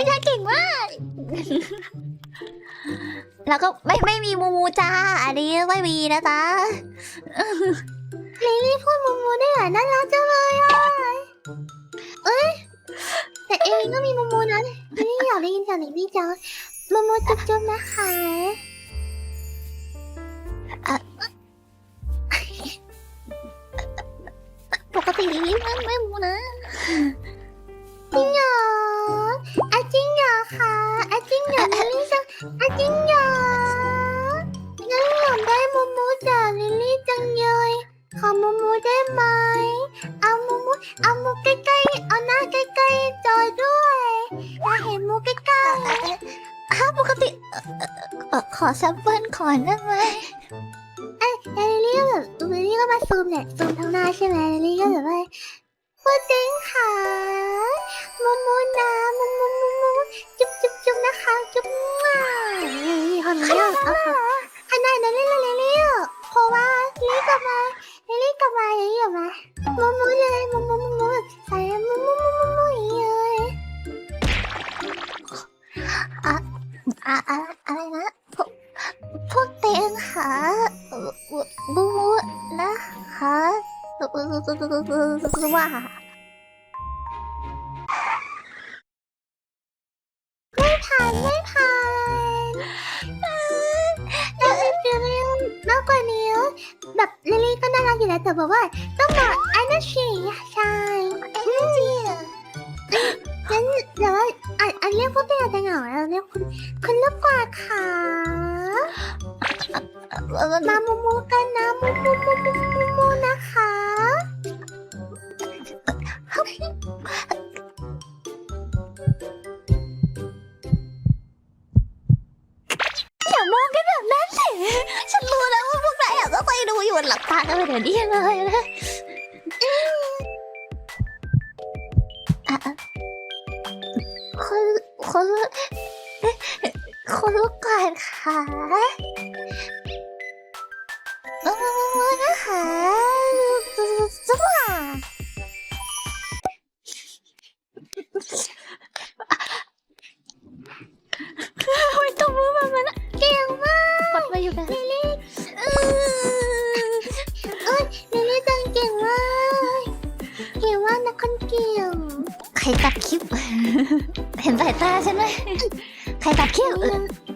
ยชาเก่งมาก แล้วก็ไม่ไม่มีมูมูจ้า อันนี้ไม่มีนะจ๊ะลิลลี่พูดมูมูได้เหรอน่ารักจังเลยอะเอ้ย แต่เอลินก็มีมูมูนะลิลลี่อยากได้ยินจากลิลลี่จังมูมูจุ๊บจุ๊บนะคะปกติลิลลี่ไม่ไม่มูนะจริงเหรออะจริงเหรอ คะอะจริงเหรอลิลลี่จังอะจริงเหรองั้นอยากได้มูมูจากลิลลี่จังเลยขอมูมูได้ไหม เอามูมูเอามูใกล้ๆ เอาหน้าใกล้ๆจอยด้วยอยากเห็นมูใกล้ๆถ้าปกติเอ่อเอ่อเอ่อขอแซมเปิลก่อนได้ไหมเอ้ยลิลลี่ก็แบบลิลลี่ก็มาซูมเนี่ยซูมทั้งหน้าใช่ไหมลิลลี่ จุ๊บนี่คนนี้อะเอขนาดนั้นเลยเหรอลิลลี่อะเพราะว่าลิลลี่กลับมาลิลลี่กลับมาลิลลี่กลับมามูมูเลยมูมูมูมูแบบใส่มูมูมูมูมูอย่างนี้เลยอะอะอะไรนะพวกพวกเตงค่ะเอ่อบูบูนะคะว่า ผ่านไม่ผ่านเออแล้วอ้ฟิลลิ่งมากกว่านี้แบบลิลลี่ก็น่ารักอยู่แล้วแต่บอกว่าต้องแบบ energy ใช่ energy งั้นเดี๋ยวอะอะเรียกพวกเป็นอะไรเหงาเราเรียกคุณคุณลูกกวาดค่ะมามูมูกันนะมูมูมูมูมูมูนะคะ จะไปดูอยู่หลับตากันไปเดี๋ยวนี้เลยนะคนคนคนลูกก่อนค่ะมามามามานะคะจ้า ใครตัดคลิป เห็นสายตาใช่ไหมใครตัดคลิป